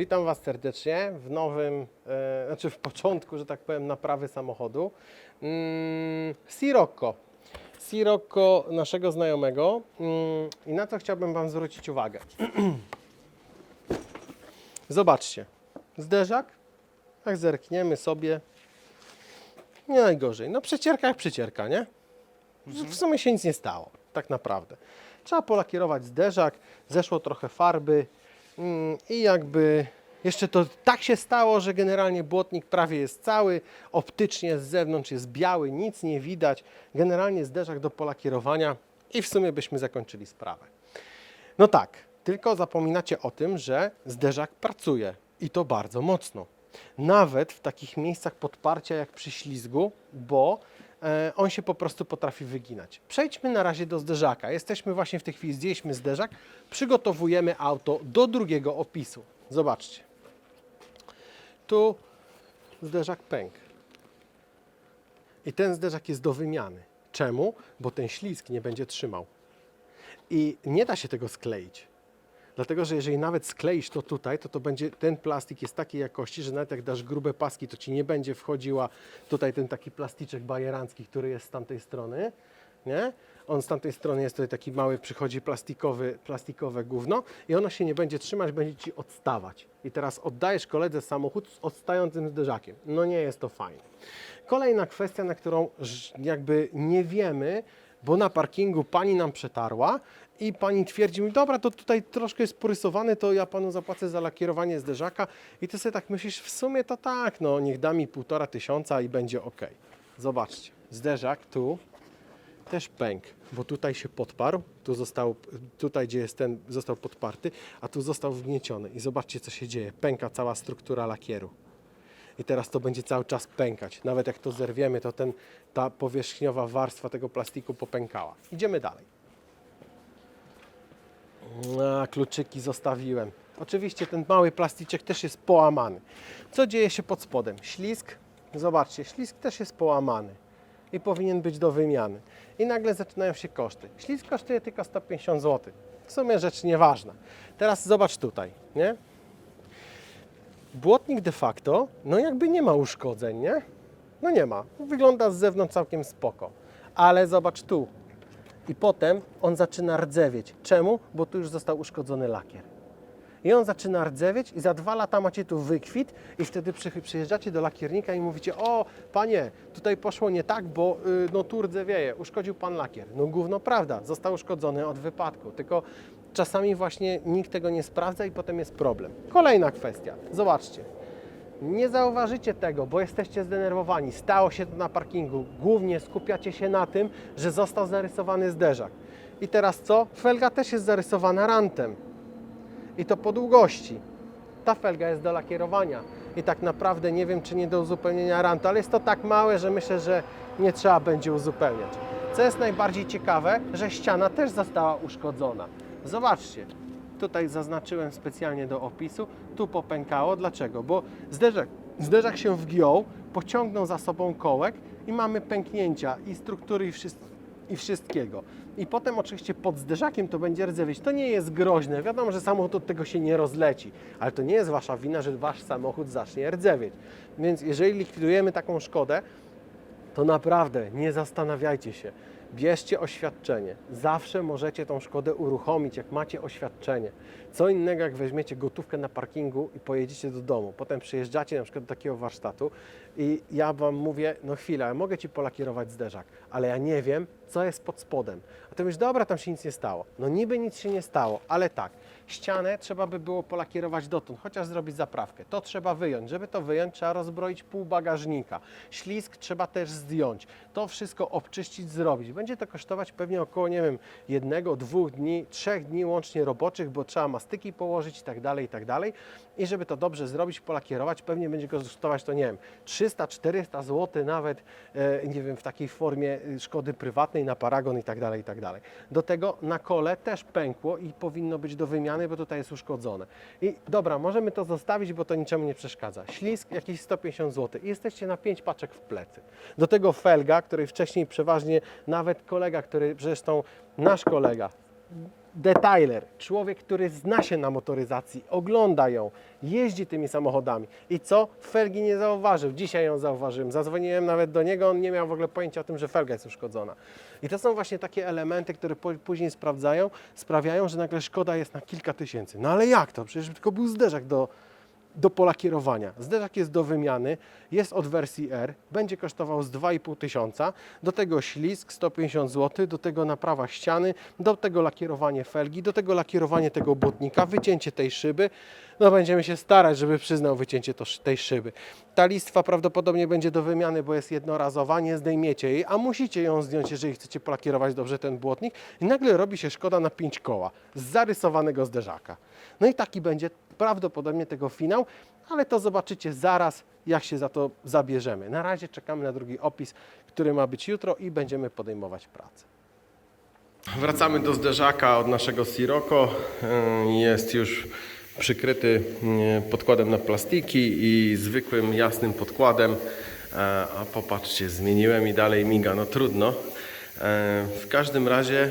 Witam Was serdecznie w nowym, e, znaczy w początku, że tak powiem, naprawy samochodu. Mm, Sirocco. Sirocco naszego znajomego. Mm, I na co chciałbym Wam zwrócić uwagę. Zobaczcie. Zderzak. Jak zerkniemy sobie. Nie najgorzej. No przecierka jak przecierka, nie? W sumie się nic nie stało, tak naprawdę. Trzeba polakierować zderzak, zeszło trochę farby i jakby jeszcze to tak się stało, że generalnie błotnik prawie jest cały, optycznie z zewnątrz jest biały, nic nie widać. Generalnie zderzak do polakierowania i w sumie byśmy zakończyli sprawę. No tak, tylko zapominacie o tym, że zderzak pracuje i to bardzo mocno. Nawet w takich miejscach podparcia jak przy ślizgu, bo on się po prostu potrafi wyginać. Przejdźmy na razie do zderzaka. Jesteśmy właśnie w tej chwili, zdjęliśmy zderzak, przygotowujemy auto do drugiego opisu. Zobaczcie. Tu zderzak pęk. I ten zderzak jest do wymiany. Czemu? Bo ten ślizg nie będzie trzymał. I nie da się tego skleić. Dlatego, że jeżeli nawet skleisz to tutaj, to to będzie, ten plastik jest takiej jakości, że nawet jak dasz grube paski, to ci nie będzie wchodziła tutaj ten taki plasticzek bajerancki, który jest z tamtej strony, nie? On z tamtej strony jest tutaj taki mały, przychodzi plastikowy, plastikowe gówno i ono się nie będzie trzymać, będzie ci odstawać. I teraz oddajesz koledze samochód z odstającym zderzakiem. No nie jest to fajne. Kolejna kwestia, na którą jakby nie wiemy, bo na parkingu pani nam przetarła i pani twierdzi mi, dobra, to tutaj troszkę jest porysowany, to ja panu zapłacę za lakierowanie zderzaka i ty sobie tak myślisz, w sumie to tak, no niech da mi półtora tysiąca i będzie ok. Zobaczcie, zderzak tu też pęk, bo tutaj się podparł, tu został, tutaj gdzie jest ten, został podparty, a tu został wgnieciony i zobaczcie co się dzieje, pęka cała struktura lakieru. I teraz to będzie cały czas pękać. Nawet jak to zerwiemy, to ten, ta powierzchniowa warstwa tego plastiku popękała. Idziemy dalej. A, kluczyki zostawiłem. Oczywiście ten mały plasticzek też jest połamany. Co dzieje się pod spodem? Ślizg, zobaczcie, ślizg też jest połamany i powinien być do wymiany. I nagle zaczynają się koszty. Ślizg kosztuje tylko 150 zł. W sumie rzecz nieważna. Teraz zobacz tutaj, nie? Błotnik de facto, no jakby nie ma uszkodzeń, nie? No nie ma. Wygląda z zewnątrz całkiem spoko. Ale zobacz tu. I potem on zaczyna rdzewieć. Czemu? Bo tu już został uszkodzony lakier. I on zaczyna rdzewieć i za dwa lata macie tu wykwit i wtedy przy, przyjeżdżacie do lakiernika i mówicie o panie, tutaj poszło nie tak, bo y, no tu rdzewieje, uszkodził pan lakier. No gówno prawda, został uszkodzony od wypadku, tylko czasami właśnie nikt tego nie sprawdza i potem jest problem. Kolejna kwestia, zobaczcie. Nie zauważycie tego, bo jesteście zdenerwowani. Stało się to na parkingu. Głównie skupiacie się na tym, że został zarysowany zderzak. I teraz co? Felga też jest zarysowana rantem i to po długości. Ta felga jest do lakierowania i tak naprawdę nie wiem, czy nie do uzupełnienia rantu, ale jest to tak małe, że myślę, że nie trzeba będzie uzupełniać. Co jest najbardziej ciekawe, że ściana też została uszkodzona. Zobaczcie, tutaj zaznaczyłem specjalnie do opisu, tu popękało. Dlaczego? Bo zderzak, zderzak się wgiął, pociągnął za sobą kołek i mamy pęknięcia i struktury i wszystko i wszystkiego. I potem oczywiście pod zderzakiem to będzie rdzewieć. To nie jest groźne. Wiadomo, że samochód od tego się nie rozleci, ale to nie jest wasza wina, że wasz samochód zacznie rdzewieć. Więc jeżeli likwidujemy taką szkodę, to naprawdę nie zastanawiajcie się. Bierzcie oświadczenie. Zawsze możecie tą szkodę uruchomić, jak macie oświadczenie. Co innego, jak weźmiecie gotówkę na parkingu i pojedziecie do domu. Potem przyjeżdżacie na przykład do takiego warsztatu i ja Wam mówię, no chwila, ja mogę Ci polakierować zderzak, ale ja nie wiem, co jest pod spodem. A Ty mówisz, dobra, tam się nic nie stało. No niby nic się nie stało, ale tak, ścianę trzeba by było polakierować dotąd, chociaż zrobić zaprawkę. To trzeba wyjąć. Żeby to wyjąć, trzeba rozbroić pół bagażnika. Ślizg trzeba też zdjąć. To wszystko obczyścić, zrobić. Będzie to kosztować pewnie około, nie wiem, jednego, dwóch dni, trzech dni łącznie roboczych, bo trzeba mastyki położyć i tak dalej, i tak dalej. I żeby to dobrze zrobić, polakierować, pewnie będzie kosztować to, nie wiem, 300-400 zł nawet, e, nie wiem, w takiej formie y, szkody prywatnej na paragon i tak dalej, i tak dalej. Do tego na kole też pękło i powinno być do wymiany, bo tutaj jest uszkodzone. I dobra, możemy to zostawić, bo to niczemu nie przeszkadza. Ślizg jakieś 150 zł i jesteście na 5 paczek w plecy. Do tego felga, której wcześniej przeważnie nawet kolega, który zresztą nasz kolega, detailer, człowiek, który zna się na motoryzacji, ogląda ją, jeździ tymi samochodami i co? Felgi nie zauważył. Dzisiaj ją zauważyłem. Zadzwoniłem nawet do niego, on nie miał w ogóle pojęcia o tym, że felga jest uszkodzona. I to są właśnie takie elementy, które później sprawdzają, sprawiają, że nagle szkoda jest na kilka tysięcy. No ale jak to? Przecież tylko był zderzak do, do pola kierowania. Zderzak jest do wymiany, jest od wersji R, będzie kosztował z 2,5 tysiąca, do tego ślizg 150 zł, do tego naprawa ściany, do tego lakierowanie felgi, do tego lakierowanie tego błotnika, wycięcie tej szyby. No będziemy się starać, żeby przyznał wycięcie to, tej szyby. Ta listwa prawdopodobnie będzie do wymiany, bo jest jednorazowa, nie zdejmiecie jej, a musicie ją zdjąć, jeżeli chcecie polakierować dobrze ten błotnik i nagle robi się szkoda na 5 koła z zarysowanego zderzaka. No i taki będzie prawdopodobnie tego finał, ale to zobaczycie zaraz, jak się za to zabierzemy. Na razie czekamy na drugi opis, który ma być jutro i będziemy podejmować pracę. Wracamy do zderzaka od naszego Sirocco. Yy, Jest już przykryty yy, podkładem na plastiki i zwykłym jasnym podkładem. E, A popatrzcie, zmieniłem i dalej miga. No trudno. E, W każdym razie...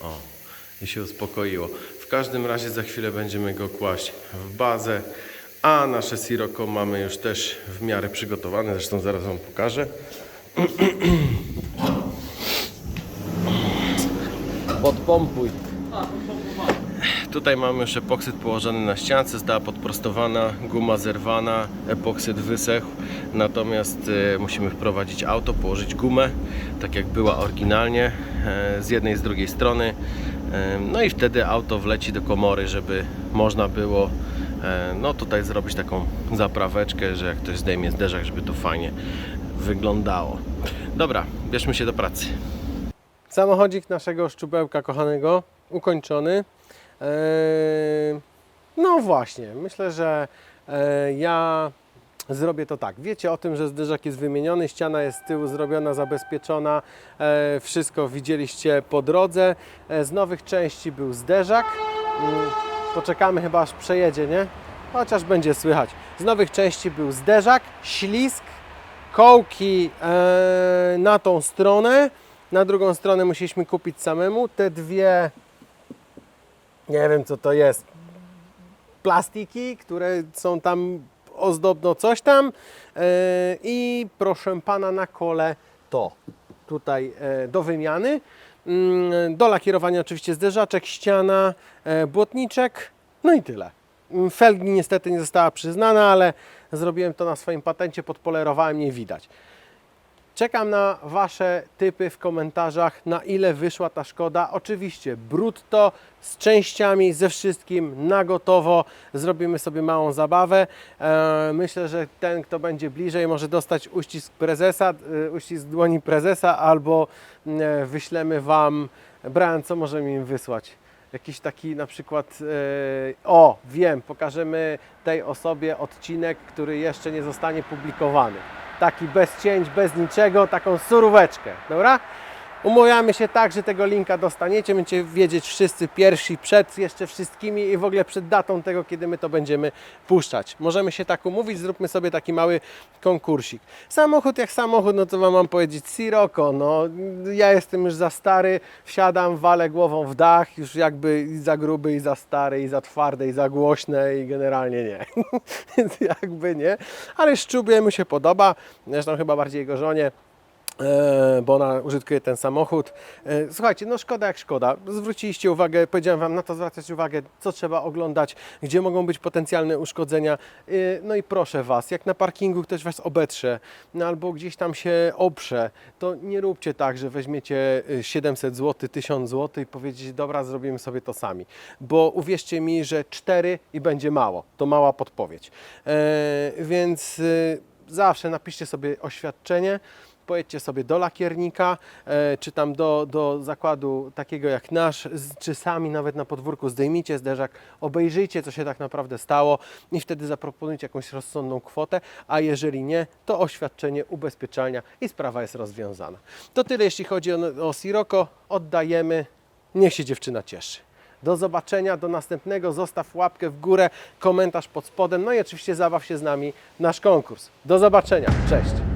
O, i się uspokoiło. W każdym razie za chwilę będziemy go kłaść w bazę, a nasze Sirocco mamy już też w miarę przygotowane, zresztą zaraz Wam pokażę. Podpompuj. Tutaj mamy już epoksyd położony na ściance, została podprostowana, guma zerwana, epoksyd wysechł, natomiast e, musimy wprowadzić auto, położyć gumę, tak jak była oryginalnie, e, z jednej i z drugiej strony. E, no i wtedy auto wleci do komory, żeby można było e, no tutaj zrobić taką zapraweczkę, że jak ktoś zdejmie zderzak, żeby to fajnie wyglądało. Dobra, bierzmy się do pracy. Samochodzik naszego szczubełka kochanego ukończony. Eee, No właśnie, myślę, że e, ja zrobię to tak. Wiecie o tym, że zderzak jest wymieniony, ściana jest z tyłu zrobiona, zabezpieczona, e, wszystko widzieliście po drodze. E, Z nowych części był zderzak. Mm, Poczekamy chyba aż przejedzie, nie? Chociaż będzie słychać. Z nowych części był zderzak, ślizg, kołki e, na tą stronę. Na drugą stronę musieliśmy kupić samemu. Te dwie, nie wiem co to jest, plastiki, które są tam ozdobno coś tam. E, I proszę pana na kole to tutaj e, do wymiany. Mm, Do lakierowania oczywiście zderzaczek, ściana, e, błotniczek, no i tyle. Mm, Felgi niestety nie została przyznana, ale zrobiłem to na swoim patencie, podpolerowałem, nie widać. Czekam na Wasze typy w komentarzach, na ile wyszła ta szkoda. Oczywiście brutto, z częściami, ze wszystkim, na gotowo. Zrobimy sobie małą zabawę. E, myślę, że ten, kto będzie bliżej, może dostać uścisk prezesa, e, uścisk dłoni prezesa, albo e, wyślemy Wam, Brian, co możemy im wysłać? Jakiś taki na przykład, e, o wiem, pokażemy tej osobie odcinek, który jeszcze nie zostanie publikowany. Taki bez cięć, bez niczego, taką suróweczkę, dobra? Umawiamy się tak, że tego linka dostaniecie, będziecie wiedzieć wszyscy pierwsi przed jeszcze wszystkimi i w ogóle przed datą tego, kiedy my to będziemy puszczać. Możemy się tak umówić, zróbmy sobie taki mały konkursik. Samochód jak samochód, no to wam mam powiedzieć Sirocco, no ja jestem już za stary, wsiadam, walę głową w dach, już jakby i za gruby, i za stary, i za twarde, i za głośne i generalnie nie. Więc jakby nie, ale szczubie mu się podoba, zresztą chyba bardziej jego żonie. E, bo ona użytkuje ten samochód. E, Słuchajcie, no szkoda jak szkoda. Zwróciliście uwagę, powiedziałem Wam na to zwracać uwagę, co trzeba oglądać, gdzie mogą być potencjalne uszkodzenia. E, No i proszę Was, jak na parkingu ktoś Was obetrze, no albo gdzieś tam się oprze, to nie róbcie tak, że weźmiecie e, 700 zł, 1000 zł i powiedzieć, dobra, zrobimy sobie to sami. Bo uwierzcie mi, że 4 i będzie mało. To mała podpowiedź. Więc zawsze napiszcie sobie oświadczenie, pojedźcie sobie do lakiernika, e, czy tam do, do zakładu takiego jak nasz, czy sami nawet na podwórku zdejmijcie zderzak, obejrzyjcie, co się tak naprawdę stało i wtedy zaproponujcie jakąś rozsądną kwotę, a jeżeli nie, to oświadczenie ubezpieczalnia i sprawa jest rozwiązana. To tyle, jeśli chodzi o, o Sirocco. Oddajemy. Niech się dziewczyna cieszy. Do zobaczenia, do następnego. Zostaw łapkę w górę, komentarz pod spodem. No i oczywiście zabaw się z nami nasz konkurs. Do zobaczenia. Cześć.